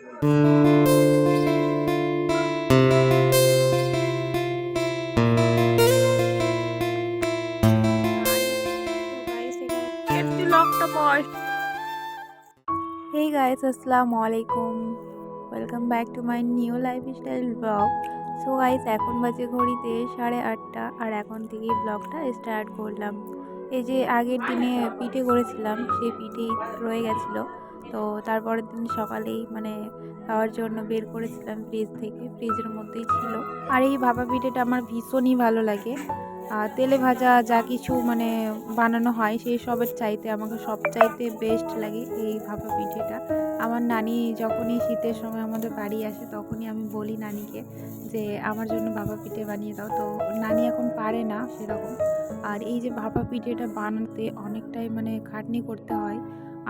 Hey guys, আসসালামু আলাইকুম welcome back to my new lifestyle blog so guys এখন বাজে ঘড়িতে সাড়ে আটটা আর এখন থেকেই ব্লগটা স্টার্ট করলাম। এই যে আগের দিনে পিঠে করেছিলাম সেই পিঠেই রয়ে গেছিল। তো তারপরের দিন সকালেই মানে খাওয়ার জন্য বের করেছিলাম ফ্রিজ থেকে। ফ্রিজের মধ্যেই ছিল। আর এই ভাপা পিঠেটা আমার ভীষণই ভালো লাগে। আর তেলে ভাজা যা কিছু মানে বানানো হয় সেই সবের চাইতে আমাকে সব চাইতে বেস্ট লাগে এই ভাপা পিঠেটা। আমার নানি যখনই শীতের সময় আমাদের বাড়ি আসে তখনই আমি বলি নানিকে যে, আমার জন্য ভাপা পিঠে বানিয়ে দাও। তো নানি এখন পারে না সেরকম। আর এই যে ভাপা পিঠেটা বানাতে অনেকটাই মানে খাটনি করতে হয়।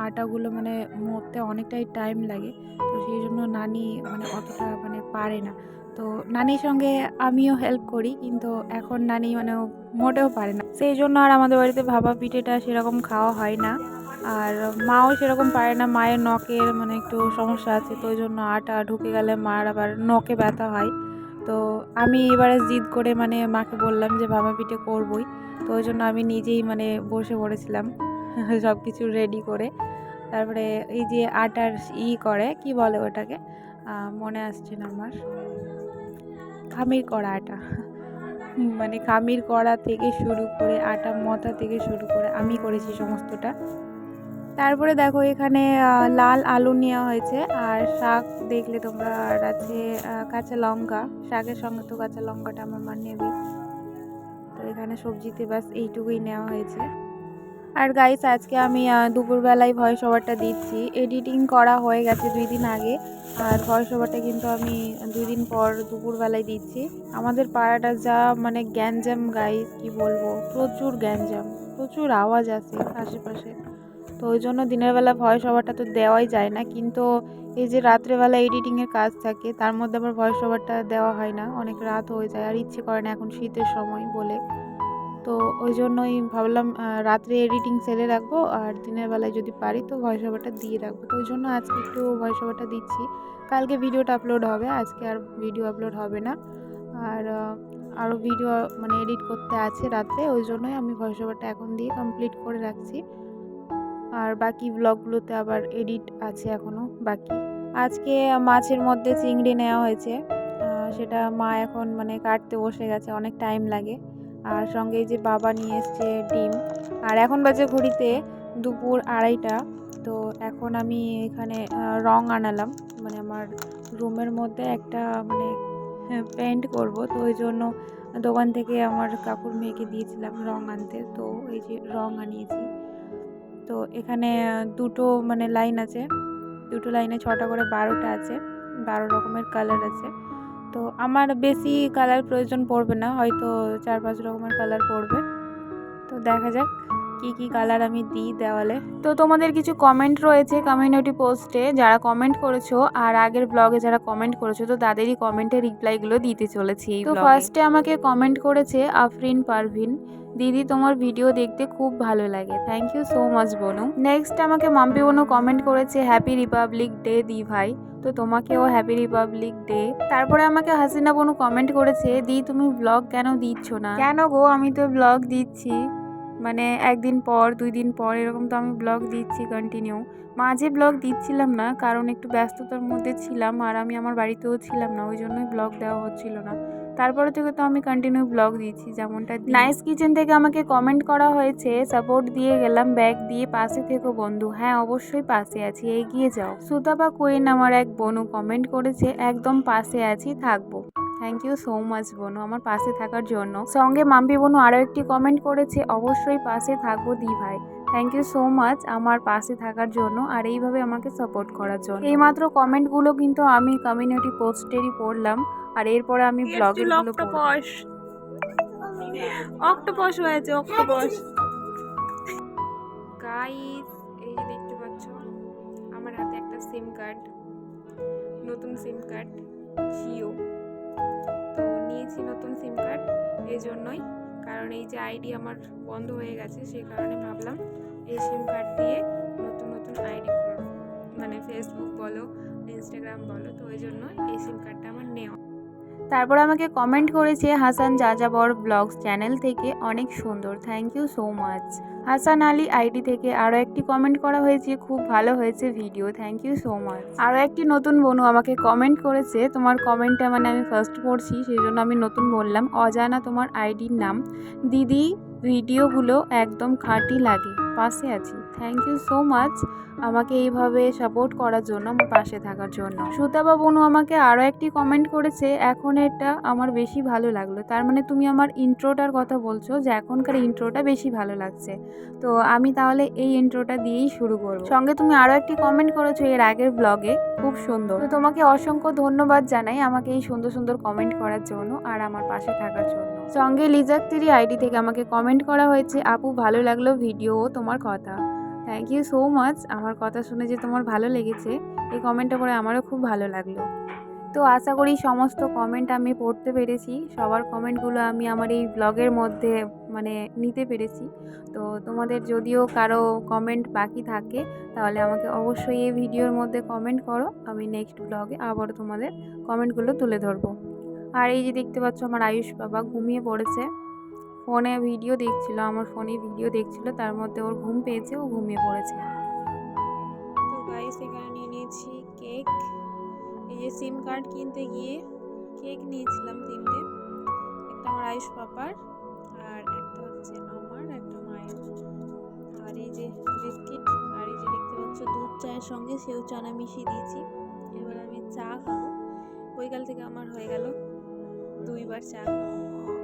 আটাগুলো মানে মরতে অনেকটাই টাইম লাগে। তো সেই জন্য নানি মানে অতটা মানে পারে না। তো নানির সঙ্গে আমিও হেল্প করি, কিন্তু এখন নানি মানে মোটেও পারে না। সেই জন্য আর আমাদের বাড়িতে ভাপা পিঠেটা সেরকম খাওয়া হয় না। আর মাও সেরকম পারে না, মায়ের নখের মানে একটু সমস্যা আছে, তো ওই জন্য আটা ঢুকে গেলে মার আবার নখে ব্যথা হয়। তো আমি এবারে জিদ করে মানে মাকে বললাম যে ভাপা পিঠে করবই। তো ওই জন্য আমি নিজেই মানে বসে পড়েছিলাম। সব কিছু রেডি করে। তারপরে এই যে আটার ই করে, কি বলে ওটাকে? মনে আসছে না আমার। খামির করা আটা। মানে খামির করা থেকে শুরু করে, আটা মতা থেকে শুরু করে, আমি করেছি সমস্তটা। তারপরে দেখো এখানে লাল আলু নেওয়া হয়েছে। আর শাক দেখলে তোমরা আর আছে কাঁচা লঙ্কা। শাকের সঙ্গে তো কাঁচা লঙ্কাটা আমার মা নেবে তো এখানে সবজিতে বাস এইটুকুই নেওয়া হয়েছে। আর গাইস আজকে আমি দুপুরবেলায় ভয়েস ওভারটা দিচ্ছি। এডিটিং করা হয়ে গেছে দুই দিন আগে। আর ভয়েস ওভারটা কিন্তু আমি দুই দিন পর দুপুরবেলায় দিচ্ছি। আমাদের পাড়াটা যা মানে গ্যাঞ্জাম গাইস কি বলব? প্রচুর গ্যাঞ্জাম। প্রচুর আওয়াজ আছে আশেপাশে। তো ওই জন্য দিনের বেলা ভয়েস ওভারটা তো দেওয়াই যায় না। কিন্তু এই যে রাত্রেবেলা এডিটিংয়ের কাজ থাকে, তার মধ্যে আবার ভয়েস ওভারটা দেওয়া হয় না। অনেক রাত হয়ে যায়, আর ইচ্ছে করে না এখন শীতের সময় বলে। তো ওই জন্যই ভাবলাম রাত্রে এডিটিং সেরে রাখব আর দিনের বেলায় যদি পারি তো ভয়েস ওভারটা দিয়ে রাখব। তো ওই জন্য আজকে একটু ভয়েস ওভারটা দিচ্ছি। কালকে ভিডিওটা আপলোড হবে, আজকে আর ভিডিও আপলোড হবে না। আর আরও ভিডিও মানে এডিট করতে আছে রাত্রে, ওই জন্যই আমি ভয়েস ওভারটা এখন দিয়ে কমপ্লিট করে রাখছি। আর বাকি ব্লগগুলোতে আবার এডিট আছে এখনও বাকি। আজকে মাছের মধ্যে চিংড়ি নেওয়া হয়েছে সেটা মা এখন মানে কাটতে বসে গেছে, অনেক টাইম লাগে। আর সঙ্গে যে বাবা নিয়ে এসছে ডিম। আর এখন বাজে ঘড়িতে দুপুর আড়াইটা। তো এখন আমি এখানে রং আনালাম। মানে আমার রুমের মধ্যে একটা মানে পেন্ট করব। তো ওই জন্য দোকান থেকে আমার কাকুর মেয়েকে দিয়েছিলাম রং আনতে। তো এই যে রং আনিয়েছি। তো এখানে দুটো মানে লাইন আছে। দুটো লাইনে ছটা করে বারোটা আছে। বারো রকমের কালার আছে। তো আমার বেশি কালার প্রয়োজন পড়বে না, হয়তো চার পাঁচ রকমের কালার পড়বে। তো দেখা যাক। কি কি কালার আমি দিই দেওয়ালে। তো তোমাদের কিছু কমেন্ট রয়েছে কমিউনিটি পোস্টে যারা কমেন্ট করেছ আর আগের ব্লগে যারা কমেন্ট করেছ তো তাদেরই কমেন্টের রিপ্লাইগুলো দিতে চলেছি তো ফার্স্টে আমাকে কমেন্ট করেছে আফরিন পারভিন দিদি তোমার ভিডিও দেখতে খুব ভালো লাগে। থ্যাংক ইউ সো মাচ বনু। নেক্সট আমাকে মাম্পি বনু কমেন্ট করেছে হ্যাপি রিপাবলিক ডে দি ভাই তো তোমাকেও হ্যাপি রিপাবলিক ডে তারপরে আমাকে হাসিনা বনু কমেন্ট করেছে দি তুমি ব্লগ কেন দিচ্ছ না? কেন গো? আমি তো ব্লগ দিচ্ছি। মানে একদিন পর, দুই দিন পর এরকম তো আমি ব্লগ দিচ্ছি কন্টিনিউ মাঝে ব্লগ দিচ্ছিলাম না, কারণ একটু ব্যস্ততার মধ্যে ছিলাম আর আমি আমার বাড়িতেও ছিলাম না, ওই জন্যই ব্লগ দেওয়া হচ্ছিল না। তারপরে থেকে তো আমি কন্টিনিউ ব্লগ দিচ্ছি যেমনটা নাইস কিচেন থেকে আমাকে কমেন্ট করা হয়েছে সাপোর্ট দিয়ে গেলাম ব্যাগ দিয়ে পাশে থেকো বন্ধু। হ্যাঁ অবশ্যই পাশে আছি, এগিয়ে যাও। সুতাপা কুইন আমার এক বনু কমেন্ট করেছে, একদম পাশে আছি, থাকব। থ্যাংক ইউ সো মাচ বনু, আমার পাশে থাকার জন্য। সঙ্গে মাম্পি বনু আরও একটি কমেন্ট করেছে, অবশ্যই পাশে থাকব দি ভাই। থ্যাংক ইউ সো মাচ আমার পাশে থাকার জন্য আর এইভাবে আমাকে সাপোর্ট করার জন্য। এইমাত্র কমেন্টগুলো কিন্তু আমি কমিউনিটি পোস্টেরই পড়লাম। আর এরপরে আমি ব্লগে অক্টোপস অক্টোপস হয়েছে অক্টোপস গাইস এই যে দেখতে পাচ্ছ আমার হাতে একটা সিম কার্ড নতুন সিম কার্ড জিও তো নিয়েছি নতুন সিম কার্ড এই জন্যই কারণ এই যে আইডি আমার বন্ধ হয়ে গেছে সেই কারণে ভাবলাম এই সিম কার্ড দিয়ে নতুন নতুন আইডি মানে ফেসবুক বলো ইনস্টাগ্রাম বলো তো ওই জন্য এই সিম কার্ডটা আমার নেওয়া। তারপর আমাকে কমেন্ট করেছে, হাসান যাযাবর ব্লগস চ্যানেল থেকে অনেক সুন্দর। Thank you so much Hasan Ali ID থেকে আরও একটি কমেন্ট করা হয়েছে, খুব ভালো হয়েছে video thank you so much আরও একটি নতুন বনু আমাকে কমেন্ট করেছে, তোমার কমেন্টটা মানে আমি ফার্স্ট পড়ছি সেই জন্য আমি নতুন বললাম। অজানা তোমার আইডির নাম। দিদি ভিডিওগুলো একদম খাঁটি লাগে। পাশে আছি। থ্যাংক ইউ সো মাচ আমাকে এইভাবে সাপোর্ট করার জন্য, আমার পাশে থাকার জন্য। সুতাবা বনু আমাকে আরও একটি কমেন্ট করেছে, এখন এটা আমার বেশি ভালো লাগল। তার মানে তুমি আমার ইন্ট্রোটার কথা বলছো যে এখনকার ইন্ট্রোটা বেশি ভালো লাগছে। তো আমি তাহলে এই ইন্ট্রোটা দিয়েই শুরু করব। সঙ্গে তুমি আরও একটি কমেন্ট করেছ এর আগের ব্লগে খুব সুন্দর। তো তোমাকে অসংখ্য ধন্যবাদ জানাই আমাকে এই সুন্দর সুন্দর কমেন্ট করার জন্য আর আমার পাশে থাকার জন্য। সঙ্গে লিজাক্তিরি আইডি থেকে আমাকে কমেন্ট করা হয়েছে, আপু ভালো লাগল ভিডিও তোমার কথা। থ্যাংক ইউ সো মাচ আমার কথা শুনে যে তোমার ভালো লেগেছে, এই কমেন্টটা পরে আমারও খুব ভালো লাগল। তো আশা করি সমস্ত কমেন্ট আমি পড়তে পেরেছি। সবার কমেন্টগুলো আমি আমার এই ব্লগের মধ্যে মানে নিতে পেরেছি। তো তোমাদের যদিও কারও কমেন্ট বাকি থাকে, তাহলে আমাকে অবশ্যই এই ভিডিওর মধ্যে কমেন্ট করো। আমি নেক্সট ব্লগে আবার তোমাদের কমেন্টগুলো তুলে ধরবো। আর এই যে দেখতে পাচ্ছ আমার আয়ুষ বাবা ঘুমিয়ে পড়েছে। ফোনে ভিডিও দেখছিল, আমার ফোনে ভিডিও দেখছিল, তার মধ্যে ওর ঘুম পেয়েছে, ও ঘুমিয়ে পড়েছে। তো গাইস এখানে নিয়ে নিয়েছি কেক এই যে সিম কার্ড কিনতে গিয়ে কেক নিয়েছিলাম তিনটে। একটা আমার আয়ুষ পাপার আর একটা হচ্ছে আমার, একটা মায়ের। আর এই যে বিস্কিট আর এই যে দেখতে পাচ্ছ দুধ চায়ের সঙ্গে সেও চানা মিশিয়ে দিয়েছি। এবার আমি চা খাব। বৈকাল থেকে আমার হয়ে গেল দুইবার চা খাব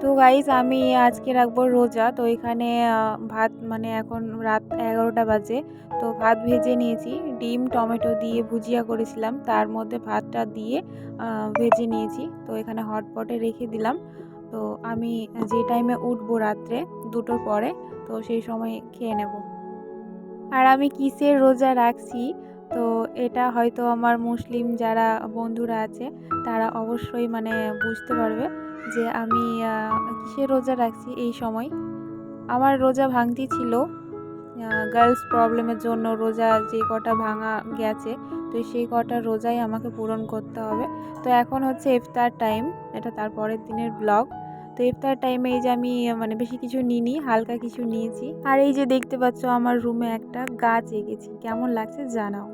তো গাইজ আমি আজকে রাখব রোজা। তো এখানে ভাত মানে এখন রাত এগারোটা বাজে। তো ভাত ভেজে নিয়েছি। ডিম, টমেটো দিয়ে ভুজিয়া করেছিলাম। তার মধ্যে ভাতটা দিয়ে ভেজে নিয়েছি। তো এখানে হটপটে রেখে দিলাম। তো আমি যে টাইমে উঠবো রাত্রে, দুটোর পরে, তো সেই সময় খেয়ে নেব। আর আমি কিসের রোজা রাখছি? তো এটা হয়তো আমার মুসলিম যারা বন্ধুরা আছে, তারা অবশ্যই মানে বুঝতে পারবে যে আমি কিসের রোজা রাখছি এই সময়? আমার রোজা ভাঙতি ছিল গার্লস প্রবলেমের জন্য রোজা যে কটা ভাঙা গেছে, তো সেই কটা রোজাই আমাকে পূরণ করতে হবে। তো এখন হচ্ছে ইফতার টাইম এটা তার পরের দিনের ব্লগ তো ইফতার টাইমে এই যে আমি মানে বেশি কিছু নিইনি, হালকা কিছু নিয়েছি। আর এই যে দেখতে পাচ্ছ আমার রুমে একটা গাছ এঁকেছি, কেমন লাগছে জানাও।